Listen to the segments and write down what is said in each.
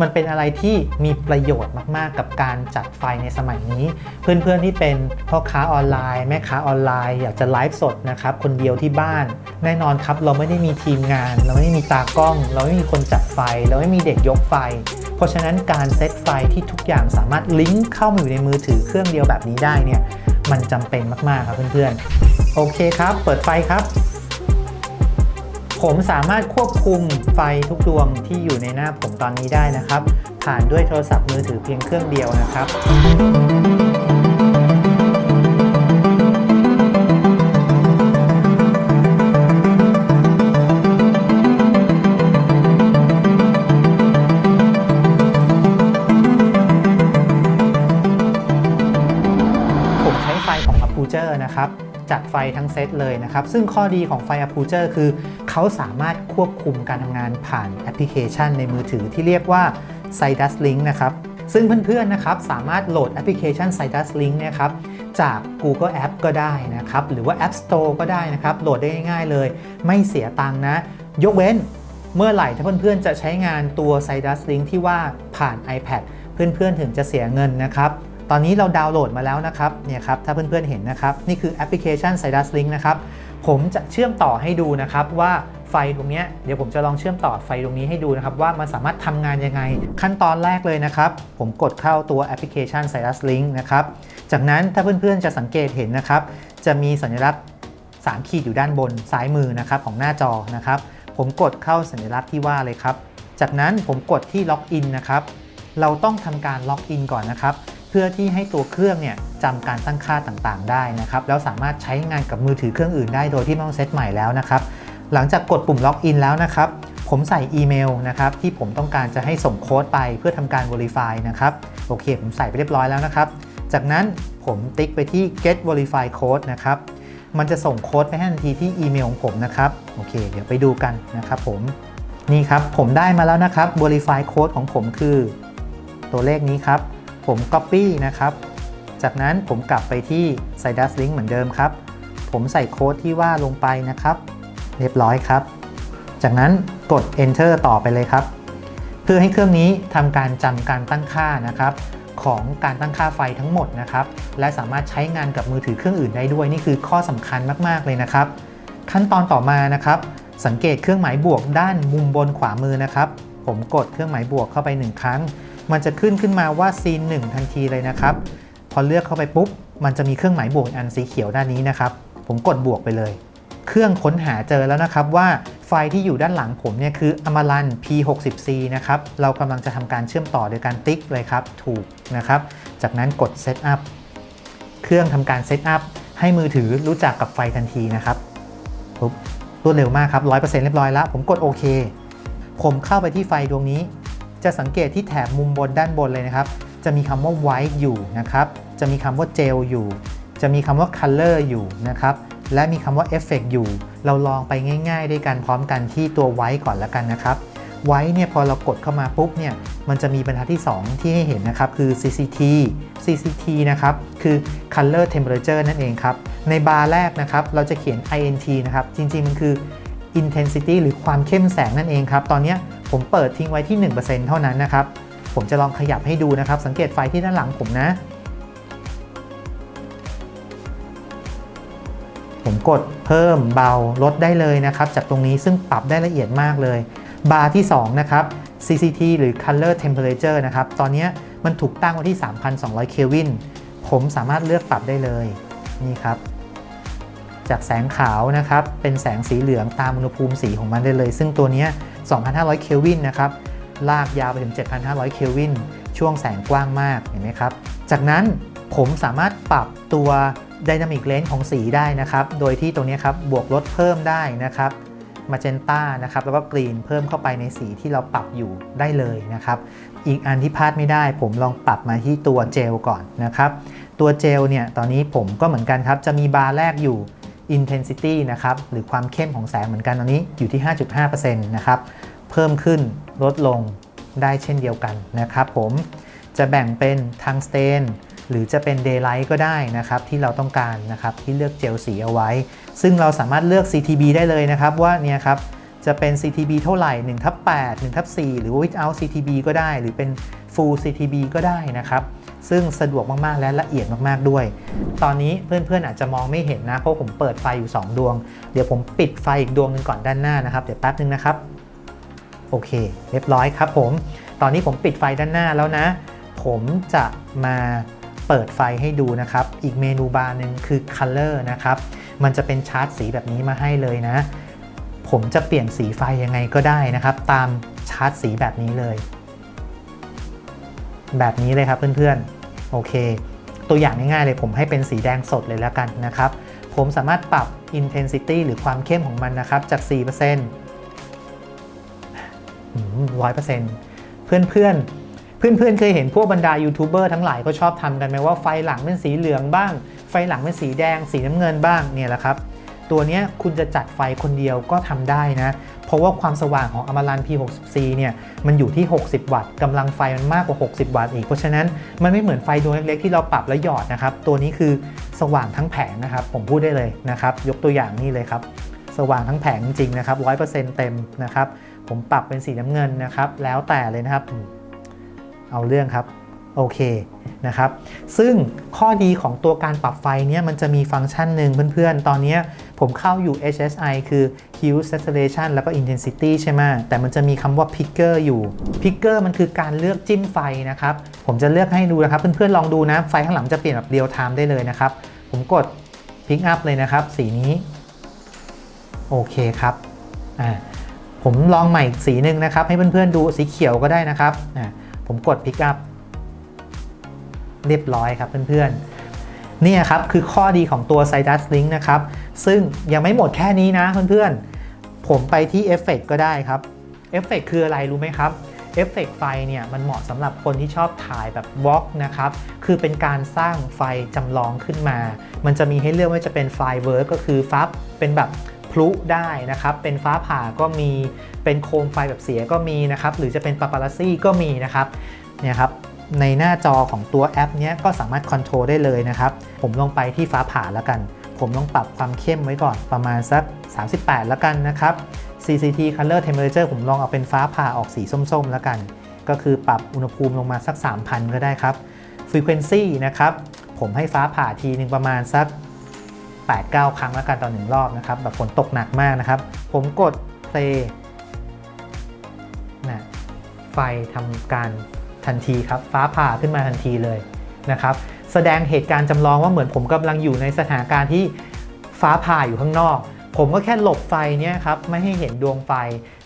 มันเป็นอะไรที่มีประโยชน์มาก ๆ กับการจัดไฟในสมัยนี้ เพื่อนๆที่เป็นพ่อค้าออนไลน์ แม่ค้าออนไลน์ อยากจะไลฟ์สดนะครับคนเดียวที่บ้าน แน่นอนครับเราไม่ได้มีทีมงาน เราไม่ได้มีตากล้อง เราไม่มีคนจัดไฟ เราไม่มีเด็กยกไฟ เพราะฉะนั้นการเซตไฟที่ทุกอย่างสามารถลิงก์เข้ามาอยู่ในมือถือเครื่องเดียวแบบนี้ได้เนี่ยมันจำเป็นมากๆครับเพื่อนๆโอเคครับ เปิดไฟครับ ผมสามารถควบคุมไฟทุกดวงที่อยู่ในหน้าผมตอนนี้ได้นะครับ ผ่านด้วยโทรศัพท์มือถือเพียงเครื่องเดียวนะครับผมใช้ไฟของ a p u j e r นะครับ จัดไฟทั้งเซตเลยนะครับ ซึ่งข้อดีของไฟ a p u j e r คือ เขาสามารถควบคุมการทำงานผ่านแอปพลิเคชันในมือถือที่เรียกว่า Sidus Link นะครับ ซึ่งเพื่อนๆนะครับสามารถโหลดแอปพลิเคชัน Sidus Link เนี่ยครับจาก Google App ก็ได้นะครับ หรือว่า App Store ก็ได้นะครับ โหลดได้ง่ายๆเลย ไม่เสียตังค์นะ ยกเว้นเมื่อไหร่ถ้าเพื่อนๆจะใช้งานตัว Sidus Link ที่ว่าผ่าน iPad เพื่อนๆถึงจะเสียเงินนะครับ ตอนนี้เราดาวน์โหลดมาแล้วนะครับเนี่ยครับถ้าเพื่อนๆเห็นนะครับนี่คือแอปพลิเคชัน Sidus Link นะครับผมจะเชื่อมต่อให้ดูนะครับว่าไฟตรงนี้เดี๋ยวผมจะลองเชื่อมต่อไฟตรงนี้ให้ดูนะครับว่ามันสามารถทำงานยังไง ขั้นตอนแรกเลยนะครับ ผมกดเข้าตัวแอปพลิเคชัน Sidus Link นะครับจากนั้นถ้าเพื่อนๆจะสังเกตเห็นนะครับ จะมีสัญลักษณ์ 3 ขีดอยู่ด้านบนซ้ายมือนะครับของหน้าจอนะครับ ผมกดเข้าสัญลักษณ์ที่ว่าเลยครับ จากนั้นผมกดที่ล็อกอินนะครับเราต้องทำการล็อกอินก่อนนะครับ พื่อที่ให้ตัวเครื่องเนี่ยจำการตั้งค่าต่างๆ ได้นะครับแล้วสามารถใช้งานกับมือถือเครื่องอื่นได้โดยที่ไม่ต้องเซตใหม่แล้วนะครับหลังจากกดปุ่มล็อกอินแล้วนะครับผมใส่อีเมลนะครับที่ผมต้องการจะให้ส่งโค้ดไปเพื่อทำการ Verify นะครับโอเค ผมใส่ไปเรียบร้อยแล้วนะครับ จากนั้นผมติ๊กไปที่ get verify code นะครับมันจะส่งโค้ดไปให้ทันทีที่อีเมลของผมนะครับโอเค เดี๋ยวไปดูกันนะครับผมนี่ครับผมได้มาแล้วนะครับ verify code ของผมคือ ตัวเลขนี้ครับ ผม copy นะครับ จากนั้นผมกลับไปที่ Sidus Link เหมือนเดิมครับ ผมใส่โค้ดที่ว่าลงไปนะครับ เรียบร้อยครับ จากนั้นกด enter ต่อไปเลยครับ เพื่อให้เครื่องนี้ทำการจำการตั้งค่านะครับของการตั้งค่าไฟทั้งหมดนะครับ และสามารถใช้งานกับมือถือเครื่องอื่นได้ด้วย นี่คือข้อสำคัญมาก ๆ เลยนะครับ ขั้นตอนต่อมานะครับ สังเกตเครื่องหมายบวกด้านมุมบนขวามือนะครับ ผมกดเครื่องหมายบวกเข้าไป 1 ครั้ง มันจะขึ้นขึ้นมาว่าซีน1ทันทีเลยนะครับ พอเลือกเข้าไปปุ๊บ มันจะมีเครื่องหมายบวกอันสีเขียวด้านนี้นะครับ ผมกดบวกไปเลย เครื่องค้นหาเจอแล้วนะครับว่าไฟที่อยู่ด้านหลังผมเนี่ยคือ Amaran P60C นะครับ เรากำลังจะทำการเชื่อมต่อโดยการติ๊กเลยครับ ถูกนะครับ จากนั้นกด Setup เครื่องทำการ Setup ให้มือถือรู้จักกับไฟทันทีนะครับปุ๊บรวดเร็วมากครับ 100%เรียบร้อยแล้ว ผมกดโอเค ผมเข้าไปที่ไฟดวงนี้ จะสังเกตที่แถบมุมบนด้านบนเลยนะครับ จะมีคำว่า white อยู่นะครับ จะมีคำว่า gel อยู่ จะมีคำว่า color อยู่นะครับ และมีคำว่า effect อยู่ เราลองไปง่าย ๆ ด้วยกันพร้อมกันที่ตัว white ก่อนแล้วกันนะครับ white เนี่ยพอเรากดเข้ามาปุ๊บเนี่ย มันจะมีบรรทัดที่ 2 ที่ให้เห็นนะครับ คือ CCT CCT นะครับ คือ color temperature นั่นเองครับ ในบาร์แรกนะครับ เราจะเขียน int นะครับ จริงๆ มันคือ intensity หรือความเข้มแสงนั่นเองครับ ตอนนี้ผมเปิดทิ้งไว้ที่ 1%เท่านั้นนะครับ ผมจะลองขยับให้ดูนะครับ สังเกตไฟที่ด้านหลังผมนะ ผมกดเพิ่มเบาลดได้เลยนะครับ จากตรงนี้ซึ่งปรับได้ละเอียดมากเลย บาร์ที่ 2 นะครับ CCT หรือ Color Temperature นะครับ ตอนนี้มันถูกตั้งไว้ที่ 3,200 เคลวิน ผมสามารถเลือกปรับได้เลย นี่ครับ จากแสงขาวนะครับ เป็นแสงสีเหลืองตามอุณหภูมิสีของมันได้เลย ซึ่งตัวนี้ 2,500 เคลวินนะครับ ลากยาวไปถึง 7,500 เคลวิน ช่วงแสงกว้างมาก เห็นไหมครับ จากนั้นผมสามารถปรับตัว Dynamic Range ของสีได้นะครับ โดยที่ตรงนี้ครับ บวกลดเพิ่มได้นะครับมาเจนต้านะครับ แล้วก็กรีนเพิ่มเข้าไปในสีที่เราปรับอยู่ได้เลยนะครับ อีกอันที่พลาดไม่ได้ ผมลองปรับมาที่ตัวเจลก่อนนะครับ ตัวเจลเนี่ย ตอนนี้ผมก็เหมือนกันครับ จะมีบาร์แรกอยู่ intensity นะครับหรือความเข้มของแสงเหมือนกันตอนนี้อยู่ที่ 5.5%นะครับเพิ่มขึ้นลดลงได้เช่นเดียวกันนะครับผมจะแบ่งเป็นทางสเตนหรือจะเป็น Daylight ก็ได้นะครับที่เราต้องการนะครับที่เลือกเจลสีเอาไว้ ซึ่งเราสามารถเลือก CTB ได้เลยนะครับว่าเนี่ยครับจะเป็น CTB เท่าไหร่1ทับ8 1ทับ4หรือว่า without CTB ก็ได้ หรือเป็น full CTB ก็ได้นะครับ ซึ่งสะดวกมาก ๆ และละเอียดมาก ๆ ด้วย ตอนนี้เพื่อน ๆ อาจจะมองไม่เห็นนะ เพราะผมเปิดไฟอยู่ 2 ดวง เดี๋ยวผมปิดไฟอีกดวงหนึ่งก่อนด้านหน้านะครับ เดี๋ยวแป๊บนึงนะครับ โอเค เรียบร้อยครับผม ตอนนี้ผมปิดไฟด้านหน้าแล้วนะ ผมจะมาเปิดไฟให้ดูนะครับ อีกเมนูบาร์หนึ่งคือ Color นะครับ มันจะเป็นชาร์ตสีแบบนี้มาให้เลยนะ ผมจะเปลี่ยนสีไฟยังไงก็ได้นะครับ ตามชาร์ตสีแบบนี้เลย แบบนี้เลยครับเพื่อนๆ โอเค ตัวอย่างง่ายๆเลยผมให้เป็นสีแดงสดเลยแล้วกันนะครับ ผมสามารถปรับ intensity หรือความเข้มของมันนะครับ จาก4%ร้อยเปอร์เซ็นต์เพื่อนๆเพื่อนๆเคยเห็นพวกบรรดายูทูบเบอร์ทั้งหลายก็ชอบทำกันไหมว่าไฟหลังเป็นสีเหลืองบ้าง ไฟหลังเป็นสีแดง สีน้ำเงินบ้างเนี่ยแหละครับ ตัวนี้คุณจะจัดไฟคนเดียวก็ทำได้นะ ราะว่าความสว่างของอมรัน P60C เนี่ยมันอยู่ที่ 60 วัตต์กำลังไฟมันมากกว่า 60 วัตต์อีก เพราะฉะนั้นมันไม่เหมือนไฟดวงเล็กๆที่เราปรับแล้วหยอดนะครับ ตัวนี้คือสว่างทั้งแผงนะครับ ผมพูดได้เลยนะครับ ยกตัวอย่างนี่เลยครับ สว่างทั้งแผงจริงนะครับ 100%เต็มนะครับ ผมปรับเป็นสีน้ำเงินนะครับ แล้วแต่เลยนะครับ เอาเรื่องครับ โอเค นะครับ ซึ่งข้อดีของตัวการปรับไฟเนี่ยมันจะมีฟังก์ชันหนึ่งเพื่อนๆ ตอนนี้ผมเข้าอยู่ HSI คือ Hue Saturation แล้วก็ Intensity ใช่ไหมแต่มันจะมีคำว่า Picker อยู่ Picker มันคือการเลือกจิ้มไฟนะครับ ผมจะเลือกให้ดูนะครับ เพื่อนๆ ลองดูนะ ไฟข้างหลังจะเปลี่ยนแบบเรียลไทม์ได้เลยนะครับ ผมกด Pick up เลยนะครับ สีนี้ โอเคครับอ่าผมลองใหม่อีกสีหนึ่งนะครับ ให้เพื่อนๆ ดูสีเขียวก็ได้นะครับอ่าผมกด Pick up เรียบร้อยครับเพื่อนๆเนี่ยครับคือข้อดีของตัว Sidus Link นะครับ ซึ่งยังไม่หมดแค่นี้นะเพื่อนๆ ผมไปที่เอฟเฟกก็ได้ครับเอฟเฟกคืออะไรรู้ไหมครับเอฟเฟกไฟเนี่ยมันเหมาะสำหรับคนที่ชอบถ่ายแบบวอล์กนะครับ คือเป็นการสร้างไฟจำลองขึ้นมา มันจะมีให้เลือกว่าจะเป็นไฟเวิร์กก็คือฟ้าเป็นแบบพลุได้นะครับ เป็นฟ้าผ่าก็มี เป็นโคมไฟแบบเสียก็มีนะครับ หรือจะเป็นปาปารัซี่ก็มีนะครับ เนี่ยครับ ในหน้าจอของตัวแอปนี้ก็สามารถคอนโทรลได้เลยนะครับ ผมลงไปที่ฟ้าผ่าแล้วกัน ผมลองปรับความเข้มไว้ก่อนประมาณสัก 38 แล้วกันนะครับ CCT Color Temperature ผมลองเอาเป็นฟ้าผ่าออกสีส้มๆ แล้วกัน ก็คือปรับอุณหภูมิลงมาสัก 3,000 ก็ได้ครับ Frequency นะครับ ผมให้ฟ้าผ่าทีหนึ่งประมาณสัก 8-9 ครั้งแล้วกันต่อหนึ่งรอบนะครับ แบบฝนตกหนักมากนะครับ ผมกด play นะไฟทำการ ทันทีครับฟ้าผ่าขึ้นมาทันทีเลยนะครับแสดงเหตุการณ์จำลองว่าเหมือนผมกำลังอยู่ในสถานการณ์ที่ฟ้าผ่าอยู่ข้างนอก ผมก็แค่หลบไฟเนี่ยครับไม่ให้เห็นดวงไฟ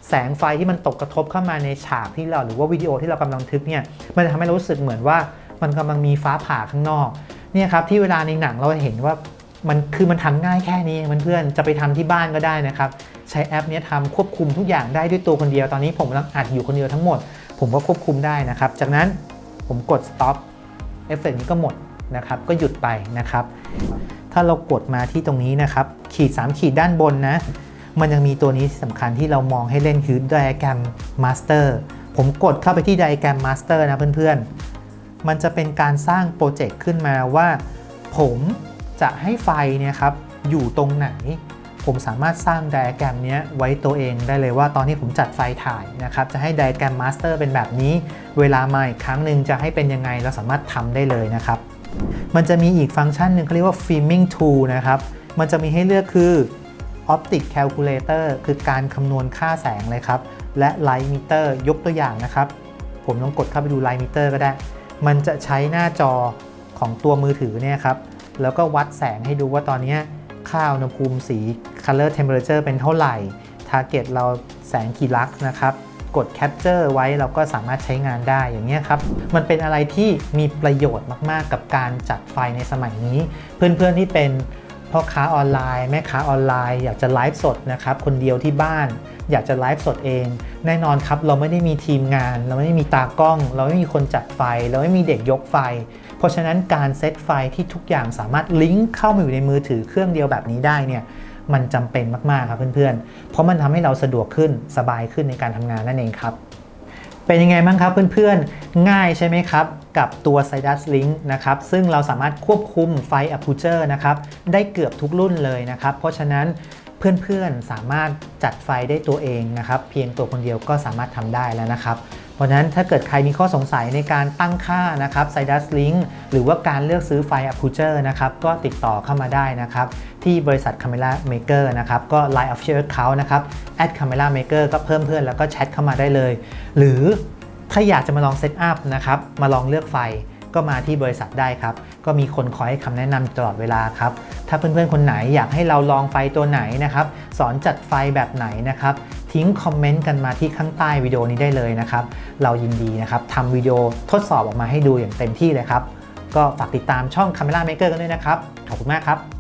แสงไฟที่มันตกกระทบเข้ามาในฉากที่เราหรือว่าวิดีโอที่เรากำลังทึกเนี่ยมันจะทำให้เรารู้สึกเหมือนว่ามันกำลังมีฟ้าผ่าข้างนอกเนี่ยครับที่เวลาในหนังเราเห็นว่ามันคือมันทำง่ายแค่นี้เพื่อนๆจะไปทำที่บ้านก็ได้นะครับ ใช้แอปนี้ทำควบคุมทุกอย่างได้ด้วยตัวคนเดียวตอนนี้ผมกำลังอัดอยู่คนเดียวทั้งหมด ผมก็ควบคุมได้นะครับ จากนั้นผมกด stop เอฟเฟกนี้ก็หมดนะครับ ก็หยุดไปนะครับ ถ้าเรากดมาที่ตรงนี้นะครับ ขีด 3 ขีดด้านบนนะ มันยังมีตัวนี้ที่สำคัญที่เรามองให้เล่นคือ diagram master ผมกดเข้าไปที่ diagram master นะเพื่อนๆ มันจะเป็นการสร้างโปรเจกต์ขึ้นมาว่า ผมจะให้ไฟเนี่ยครับอยู่ตรงไหน ผมสามารถสร้างไดอะแกรมนี้ไว้ตัวเองได้เลยว่าตอนที่ผมจัดไฟถ่ายนะครับ จะให้ไดอะแกรมมาสเตอร์เป็นแบบนี้ เวลามาอีกครั้งหนึ่งจะให้เป็นยังไงเราสามารถทำได้เลยนะครับ มันจะมีอีกฟังก์ชันหนึ่งเขาเรียกว่า filming tool นะครับ มันจะมีให้เลือกคือ optic calculator คือการคำนวณค่าแสงเลยครับ และ light meter ยกตัวอย่างนะครับ ผมลองกดเข้าไปดู light meter ก็ได้ มันจะใช้หน้าจอของตัวมือถือเนี่ยครับ แล้วก็วัดแสงให้ดูว่าตอนนี้ ค่าอุณหภูมิสี color temperature เป็นเท่าไหร่ target เราแสงกี่ลักนะครับ กด capture ไว้เราก็สามารถใช้งานได้อย่างนี้ครับ มันเป็นอะไรที่มีประโยชน์มาก ๆ กับการจัดไฟในสมัยนี้ เพื่อน ๆ ที่เป็นพ่อค้าออนไลน์ แม่ค้าออนไลน์ อยากจะไลฟ์สดนะครับ คนเดียวที่บ้าน อยากจะไลฟ์สดเอง แน่นอนครับเราไม่ได้มีทีมงาน เราไม่ได้มีตากล้อง เราไม่มีคนจัดไฟ เราไม่มีเด็กยกไฟ เพราะฉะนั้นการเซตไฟที่ทุกอย่างสามารถลิงก์เข้ามาอยู่ในมือถือเครื่องเดียวแบบนี้ได้เนี่ยมันจำเป็นมาก ๆ ครับเพื่อนๆ เพราะมันทำให้เราสะดวกขึ้นสบายขึ้นในการทำงานนั่นเองครับ เป็นยังไงบ้างครับเพื่อนๆ ง่ายใช่ไหมครับ กับตัว Sidus Link นะครับ ซึ่งเราสามารถควบคุมไฟ Aperture นะครับ ได้เกือบทุกรุ่นเลยนะครับ เพราะฉะนั้น เพื่อนๆสามารถจัดไฟได้ตัวเองนะครับ เพียงตัวคนเดียวก็สามารถทำได้แล้วนะครับ เพราะฉะนั้นถ้าเกิดใครมีข้อสงสัยในการตั้งค่านะครับ s i d u s Link หรือว่าการเลือกซื้อไฟ a p u t u r e นะครับ ก็ติดต่อเข้ามาได้นะครับ ที่บริษัท Camera Maker นะครับ ก็ Line Official Account นะครับ at Camera Maker ก็เพิ่มเพื่อนแล้วก็แชทเข้ามาได้เลย หรือถ้าอยากจะมาลองเซตอัพนะครับมาลองเลือกไฟ ก็มาที่บริษัทได้ครับ ก็มีคนคอยให้คำแนะนำตลอดเวลาครับ ถ้าเพื่อนๆ คนไหนอยากให้เราลองไฟตัวไหนนะครับ สอนจัดไฟแบบไหนนะครับ ทิ้งคอมเมนต์กันมาที่ข้างใต้วิดีโอนี้ได้เลยนะครับ เรายินดีนะครับทำวิดีโอทดสอบออกมาให้ดูอย่างเต็มที่เลยครับ ก็ฝากติดตามช่อง Camera Maker กันด้วยนะครับ ขอบคุณมากครับ